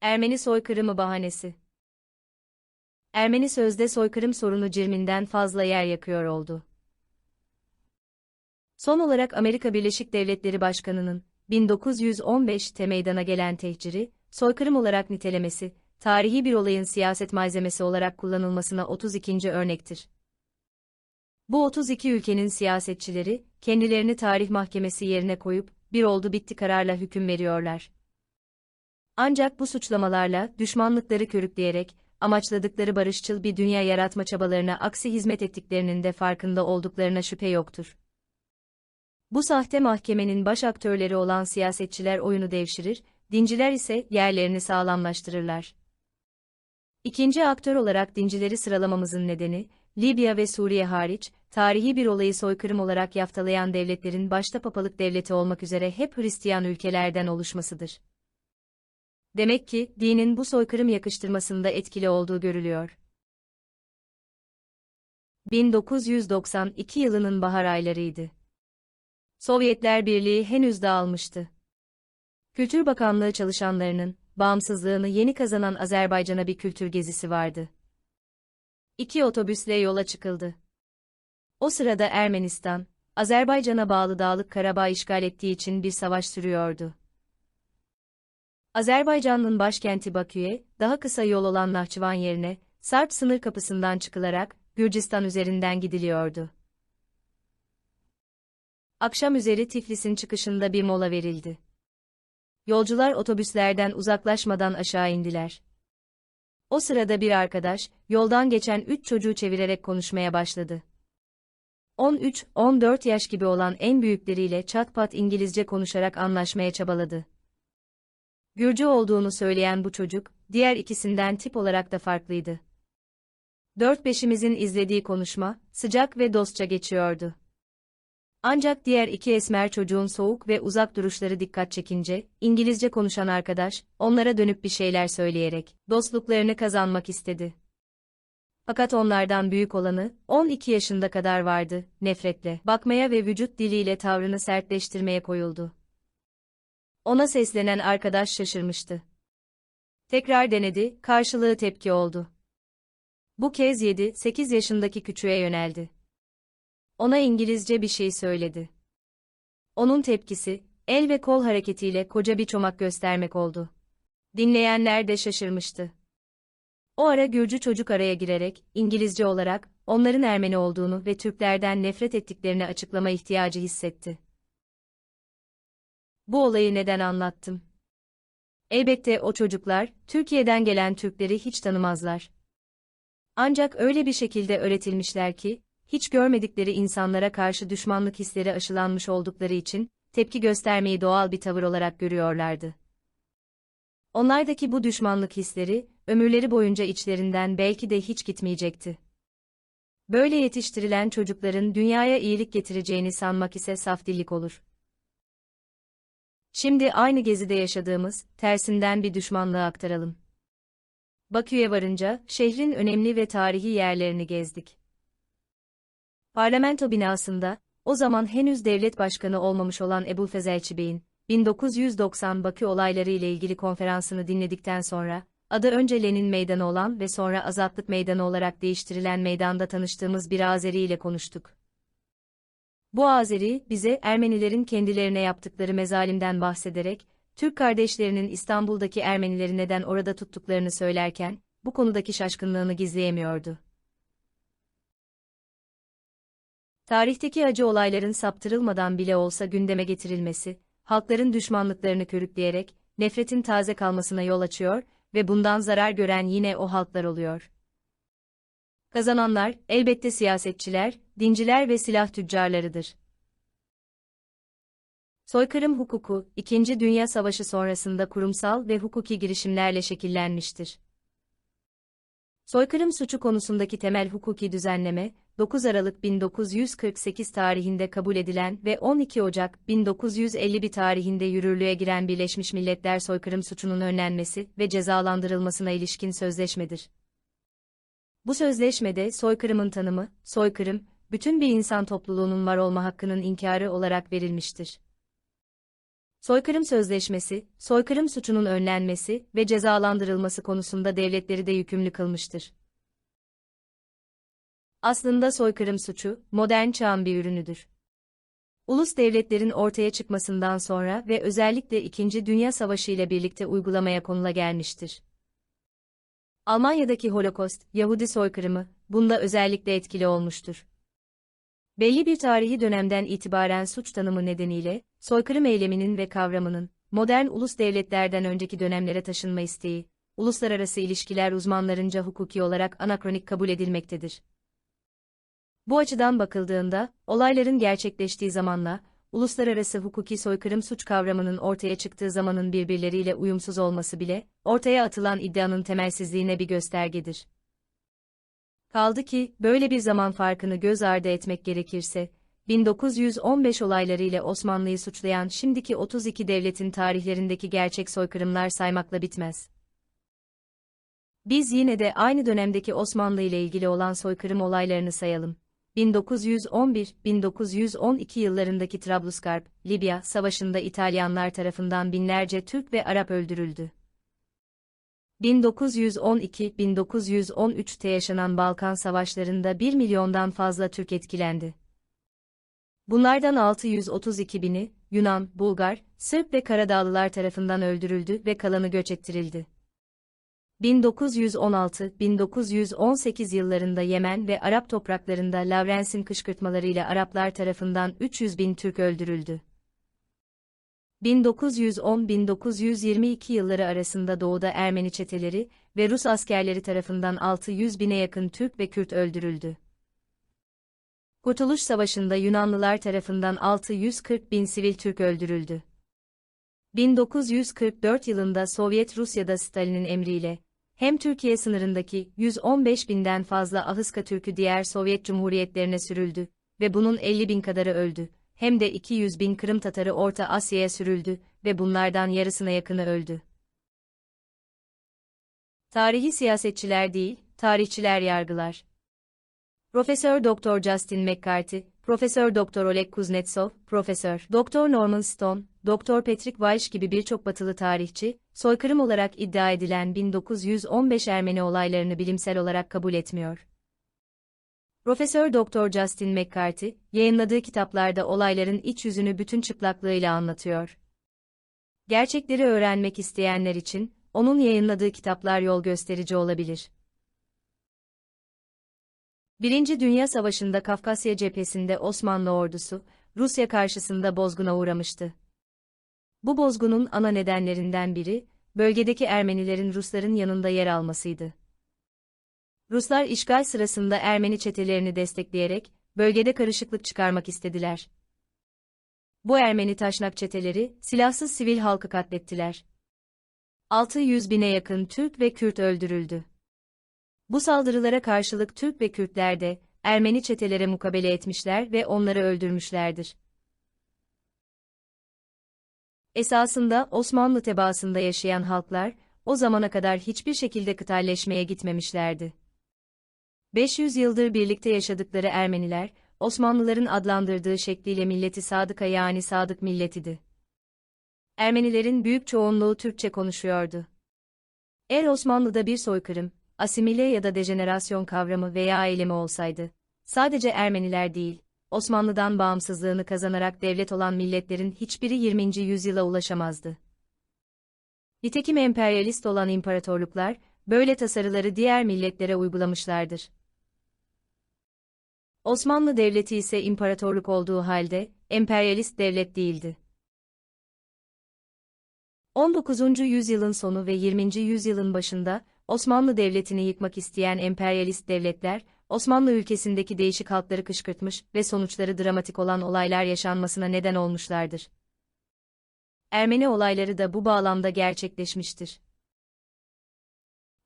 Ermeni soykırımı bahanesi. Ermeni sözde soykırım sorunu cirminden fazla yer yakıyor oldu. Son olarak Amerika Birleşik Devletleri Başkanı'nın 1915'te meydana gelen tehciri, soykırım olarak nitelemesi, tarihi bir olayın siyaset malzemesi olarak kullanılmasına 32. örnektir. Bu 32 ülkenin siyasetçileri, kendilerini tarih mahkemesi yerine koyup, bir oldu bitti kararla hüküm veriyorlar. Ancak bu suçlamalarla, düşmanlıkları körükleyerek, amaçladıkları barışçıl bir dünya yaratma çabalarına aksi hizmet ettiklerinin de farkında olduklarına şüphe yoktur. Bu sahte mahkemenin baş aktörleri olan siyasetçiler oyunu devşirir, dinciler ise yerlerini sağlamlaştırırlar. İkinci aktör olarak dincileri sıralamamızın nedeni, Libya ve Suriye hariç, tarihi bir olayı soykırım olarak yaftalayan devletlerin başta papalık devleti olmak üzere hep Hristiyan ülkelerden oluşmasıdır. Demek ki, dinin bu soykırım yakıştırmasında etkili olduğu görülüyor. 1992 yılının bahar aylarıydı. Sovyetler Birliği henüz dağılmıştı. Kültür Bakanlığı çalışanlarının, bağımsızlığını yeni kazanan Azerbaycan'a bir kültür gezisi vardı. İki otobüsle yola çıkıldı. O sırada Ermenistan, Azerbaycan'a bağlı Dağlık Karabağ işgal ettiği için bir savaş sürüyordu. Azerbaycan'ın başkenti Bakü'ye, daha kısa yol olan Nahçıvan yerine, Sarp sınır kapısından çıkılarak, Gürcistan üzerinden gidiliyordu. Akşam üzeri Tiflis'in çıkışında bir mola verildi. Yolcular otobüslerden uzaklaşmadan aşağı indiler. O sırada bir arkadaş, yoldan geçen üç çocuğu çevirerek konuşmaya başladı. 13-14 yaş gibi olan en büyükleriyle çatpat İngilizce konuşarak anlaşmaya çabaladı. Gürcü olduğunu söyleyen bu çocuk, diğer ikisinden tip olarak da farklıydı. Dört beşimizin izlediği konuşma, sıcak ve dostça geçiyordu. Ancak diğer iki esmer çocuğun soğuk ve uzak duruşları dikkat çekince, İngilizce konuşan arkadaş, onlara dönüp bir şeyler söyleyerek, dostluklarını kazanmak istedi. Fakat onlardan büyük olanı, 12 yaşında kadar vardı, nefretle, bakmaya ve vücut diliyle tavrını sertleştirmeye koyuldu. Ona seslenen arkadaş şaşırmıştı. Tekrar denedi, karşılığı tepki oldu. Bu kez 7-8 yaşındaki küçüğe yöneldi. Ona İngilizce bir şey söyledi. Onun tepkisi, el ve kol hareketiyle koca bir çomak göstermek oldu. Dinleyenler de şaşırmıştı. O ara Gürcü çocuk araya girerek, İngilizce olarak, onların Ermeni olduğunu ve Türklerden nefret ettiklerini açıklama ihtiyacı hissetti. Bu olayı neden anlattım? Elbette o çocuklar, Türkiye'den gelen Türkleri hiç tanımazlar. Ancak öyle bir şekilde öğretilmişler ki, hiç görmedikleri insanlara karşı düşmanlık hisleri aşılanmış oldukları için, tepki göstermeyi doğal bir tavır olarak görüyorlardı. Onlardaki bu düşmanlık hisleri, ömürleri boyunca içlerinden belki de hiç gitmeyecekti. Böyle yetiştirilen çocukların dünyaya iyilik getireceğini sanmak ise saf dillik olur. Şimdi aynı gezide yaşadığımız, tersinden bir düşmanlığı aktaralım. Bakü'ye varınca, şehrin önemli ve tarihi yerlerini gezdik. Parlamento binasında, o zaman henüz devlet başkanı olmamış olan Ebu Fezelçi Bey'in, 1990 Bakü olayları ile ilgili konferansını dinledikten sonra, adı önce Lenin Meydanı olan ve sonra Azatlık Meydanı olarak değiştirilen meydanda tanıştığımız bir Azeri ile konuştuk. Bu Azeri, bize Ermenilerin kendilerine yaptıkları mezalimden bahsederek, Türk kardeşlerinin İstanbul'daki Ermenileri neden orada tuttuklarını söylerken, bu konudaki şaşkınlığını gizleyemiyordu. Tarihteki acı olayların saptırılmadan bile olsa gündeme getirilmesi, halkların düşmanlıklarını körükleyerek, nefretin taze kalmasına yol açıyor ve bundan zarar gören yine o halklar oluyor. Kazananlar, elbette siyasetçiler, dinciler ve silah tüccarlarıdır. Soykırım hukuku, İkinci Dünya Savaşı sonrasında kurumsal ve hukuki girişimlerle şekillenmiştir. Soykırım suçu konusundaki temel hukuki düzenleme, 9 Aralık 1948 tarihinde kabul edilen ve 12 Ocak 1951 tarihinde yürürlüğe giren Birleşmiş Milletler soykırım suçunun önlenmesi ve cezalandırılmasına ilişkin sözleşmedir. Bu sözleşmede soykırımın tanımı, soykırım, bütün bir insan topluluğunun var olma hakkının inkarı olarak verilmiştir. Soykırım Sözleşmesi, soykırım suçunun önlenmesi ve cezalandırılması konusunda devletleri de yükümlü kılmıştır. Aslında soykırım suçu, modern çağın bir ürünüdür. Ulus devletlerin ortaya çıkmasından sonra ve özellikle İkinci Dünya Savaşı ile birlikte uygulamaya konula gelmiştir. Almanya'daki Holokost, Yahudi soykırımı, bunda özellikle etkili olmuştur. Belli bir tarihi dönemden itibaren suç tanımı nedeniyle, soykırım eyleminin ve kavramının, modern ulus devletlerden önceki dönemlere taşınma isteği, uluslararası ilişkiler uzmanlarınca hukuki olarak anakronik kabul edilmektedir. Bu açıdan bakıldığında, olayların gerçekleştiği zamanla, uluslararası hukuki soykırım suç kavramının ortaya çıktığı zamanın birbirleriyle uyumsuz olması bile, ortaya atılan iddianın temelsizliğine bir göstergedir. Kaldı ki, böyle bir zaman farkını göz ardı etmek gerekirse, 1915 olayları ile Osmanlı'yı suçlayan şimdiki 32 devletin tarihlerindeki gerçek soykırımlar saymakla bitmez. Biz yine de aynı dönemdeki Osmanlı ile ilgili olan soykırım olaylarını sayalım. 1911-1912 yıllarındaki Trablusgarp, Libya Savaşı'nda İtalyanlar tarafından binlerce Türk ve Arap öldürüldü. 1912-1913'te yaşanan Balkan Savaşları'nda 1 milyondan fazla Türk etkilendi. Bunlardan 632 bini, Yunan, Bulgar, Sırp ve Karadağlılar tarafından öldürüldü ve kalanı göç ettirildi. 1916-1918 yıllarında Yemen ve Arap topraklarında Lavrens'in kışkırtmalarıyla Araplar tarafından 300 bin Türk öldürüldü. 1910-1922 yılları arasında doğuda Ermeni çeteleri ve Rus askerleri tarafından 600 bine yakın Türk ve Kürt öldürüldü. Kurtuluş Savaşı'nda Yunanlılar tarafından 640 bin sivil Türk öldürüldü. 1944 yılında Sovyet Rusya'da Stalin'in emriyle, hem Türkiye sınırındaki 115 binden fazla Ahıska Türk'ü diğer Sovyet Cumhuriyetlerine sürüldü ve bunun 50 bin kadarı öldü, hem de 200 bin Kırım Tatarı Orta Asya'ya sürüldü ve bunlardan yarısına yakını öldü. Tarihi siyasetçiler değil, tarihçiler yargılar. Profesör Doktor Justin McCarthy, Profesör Doktor Oleg Kuznetsov, Profesör Doktor Norman Stone, Doktor Patrick Walsh gibi birçok batılı tarihçi, soykırım olarak iddia edilen 1915 Ermeni olaylarını bilimsel olarak kabul etmiyor. Profesör Doktor Justin McCarthy, yayınladığı kitaplarda olayların iç yüzünü bütün çıplaklığıyla anlatıyor. Gerçekleri öğrenmek isteyenler için, onun yayınladığı kitaplar yol gösterici olabilir. Birinci Dünya Savaşı'nda Kafkasya cephesinde Osmanlı ordusu, Rusya karşısında bozguna uğramıştı. Bu bozgunun ana nedenlerinden biri, bölgedeki Ermenilerin Rusların yanında yer almasıydı. Ruslar işgal sırasında Ermeni çetelerini destekleyerek, bölgede karışıklık çıkarmak istediler. Bu Ermeni taşnak çeteleri, silahsız sivil halkı katlettiler. 600 bine yakın Türk ve Kürt öldürüldü. Bu saldırılara karşılık Türk ve Kürtler de, Ermeni çetelere mukabele etmişler ve onları öldürmüşlerdir. Esasında Osmanlı tebaasında yaşayan halklar, o zamana kadar hiçbir şekilde kıtalleşmeye gitmemişlerdi. 500 yıldır birlikte yaşadıkları Ermeniler, Osmanlıların adlandırdığı şekliyle milleti sadıka yani sadık milletidi. Ermenilerin büyük çoğunluğu Türkçe konuşuyordu. Eğer Osmanlı'da bir soykırım, asimile ya da dejenerasyon kavramı veya eylemi olsaydı, sadece Ermeniler değil, Osmanlı'dan bağımsızlığını kazanarak devlet olan milletlerin hiçbiri 20. yüzyıla ulaşamazdı. Nitekim emperyalist olan imparatorluklar, böyle tasarıları diğer milletlere uygulamışlardır. Osmanlı Devleti ise imparatorluk olduğu halde, emperyalist devlet değildi. 19. yüzyılın sonu ve 20. yüzyılın başında, Osmanlı Devleti'ni yıkmak isteyen emperyalist devletler, Osmanlı ülkesindeki değişik halkları kışkırtmış ve sonuçları dramatik olan olaylar yaşanmasına neden olmuşlardır. Ermeni olayları da bu bağlamda gerçekleşmiştir.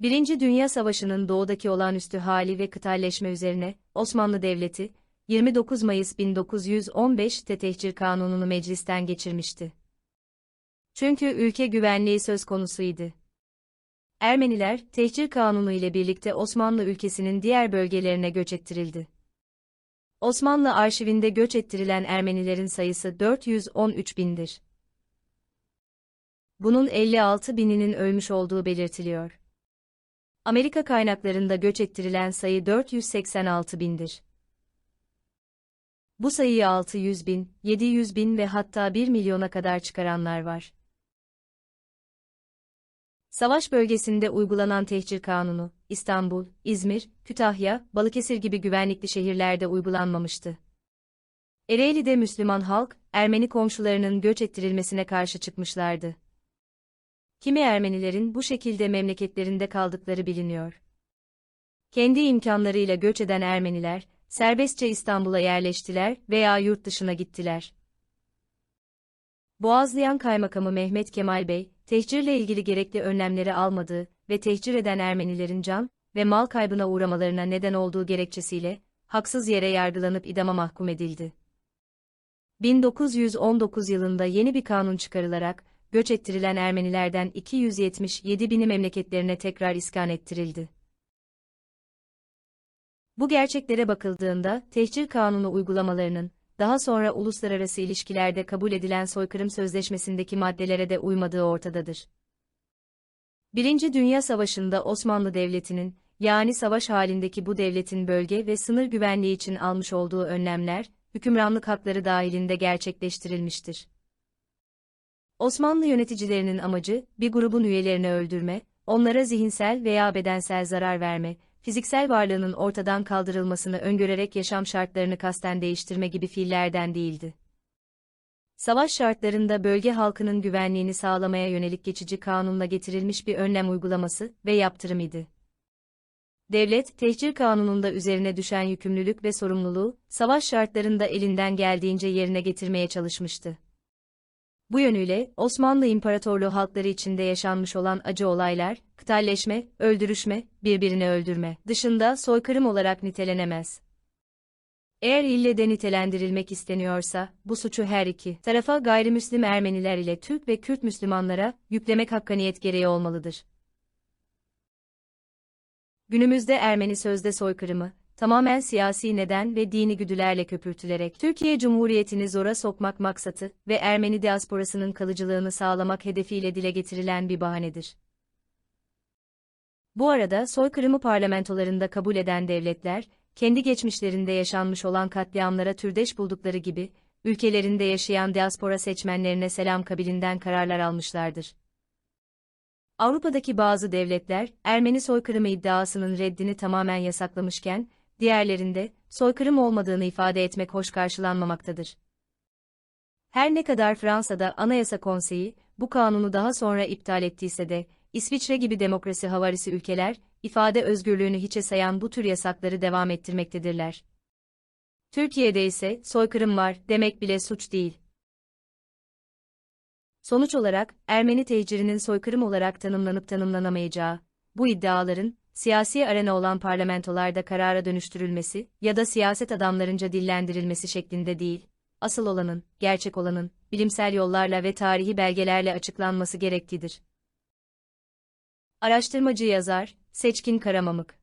Birinci Dünya Savaşı'nın doğudaki olağanüstü hali ve kıtalleşme üzerine, Osmanlı Devleti, 29 Mayıs 1915'te tehcir kanununu meclisten geçirmişti. Çünkü ülke güvenliği söz konusuydu. Ermeniler, tehcir kanunu ile birlikte Osmanlı ülkesinin diğer bölgelerine göç ettirildi. Osmanlı arşivinde göç ettirilen Ermenilerin sayısı 413 bindir. bunun 56 bininin ölmüş olduğu belirtiliyor. Amerika kaynaklarında göç ettirilen sayı 486 bindir. Bu sayıyı 600 bin, 700 bin ve hatta 1 milyona kadar çıkaranlar var. Savaş bölgesinde uygulanan tehcir kanunu, İstanbul, İzmir, Kütahya, Balıkesir gibi güvenlikli şehirlerde uygulanmamıştı. Ereğli'de Müslüman halk, Ermeni komşularının göç ettirilmesine karşı çıkmışlardı. Kimi Ermenilerin bu şekilde memleketlerinde kaldıkları biliniyor. Kendi imkanlarıyla göç eden Ermeniler, serbestçe İstanbul'a yerleştiler veya yurt dışına gittiler. Boğazlayan Kaymakamı Mehmet Kemal Bey, tehcirle ilgili gerekli önlemleri almadığı ve tehcir eden Ermenilerin can ve mal kaybına uğramalarına neden olduğu gerekçesiyle, haksız yere yargılanıp idama mahkum edildi. 1919 yılında yeni bir kanun çıkarılarak, göç ettirilen Ermenilerden 277 bini memleketlerine tekrar iskan ettirildi. Bu gerçeklere bakıldığında, tehcir kanunu uygulamalarının, daha sonra uluslararası ilişkilerde kabul edilen soykırım sözleşmesindeki maddelere de uymadığı ortadadır. Birinci Dünya Savaşı'nda Osmanlı Devleti'nin, yani savaş halindeki bu devletin bölge ve sınır güvenliği için almış olduğu önlemler, hükümranlık hakları dahilinde gerçekleştirilmiştir. Osmanlı yöneticilerinin amacı, bir grubun üyelerini öldürme, onlara zihinsel veya bedensel zarar verme, fiziksel varlığının ortadan kaldırılmasını öngörerek yaşam şartlarını kasten değiştirme gibi fiillerden değildi. Savaş şartlarında bölge halkının güvenliğini sağlamaya yönelik geçici kanunla getirilmiş bir önlem uygulaması ve yaptırım idi. Devlet, tehcir kanununda üzerine düşen yükümlülük ve sorumluluğu, savaş şartlarında elinden geldiğince yerine getirmeye çalışmıştı. Bu yönüyle, Osmanlı İmparatorluğu halkları içinde yaşanmış olan acı olaylar, kıtalleşme, öldürüşme, birbirini öldürme dışında soykırım olarak nitelenemez. Eğer ille de nitelendirilmek isteniyorsa, bu suçu her iki tarafa gayrimüslim Ermeniler ile Türk ve Kürt Müslümanlara yüklemek hakkaniyet gereği olmalıdır. Günümüzde Ermeni sözde soykırımı, tamamen siyasi neden ve dini güdülerle köpürtülerek Türkiye Cumhuriyeti'ni zora sokmak maksatı ve Ermeni diasporasının kalıcılığını sağlamak hedefiyle dile getirilen bir bahanedir. Bu arada soykırımı parlamentolarında kabul eden devletler, kendi geçmişlerinde yaşanmış olan katliamlara türdeş buldukları gibi, ülkelerinde yaşayan diaspora seçmenlerine selam kabilinden kararlar almışlardır. Avrupa'daki bazı devletler, Ermeni soykırımı iddiasının reddini tamamen yasaklamışken, diğerlerinde, soykırım olmadığını ifade etmek hoş karşılanmamaktadır. Her ne kadar Fransa'da Anayasa Konseyi, bu kanunu daha sonra iptal ettiyse de, İsviçre gibi demokrasi havarisi ülkeler, ifade özgürlüğünü hiçe sayan bu tür yasakları devam ettirmektedirler. Türkiye'de ise, soykırım var, demek bile suç değil. Sonuç olarak, Ermeni tehcirinin soykırım olarak tanımlanıp tanımlanamayacağı, bu iddiaların, siyasi arena olan parlamentolarda karara dönüştürülmesi ya da siyaset adamlarınca dillendirilmesi şeklinde değil, asıl olanın, gerçek olanın, bilimsel yollarla ve tarihi belgelerle açıklanması gerektiğidir. Araştırmacı yazar, Seçkin Karamamık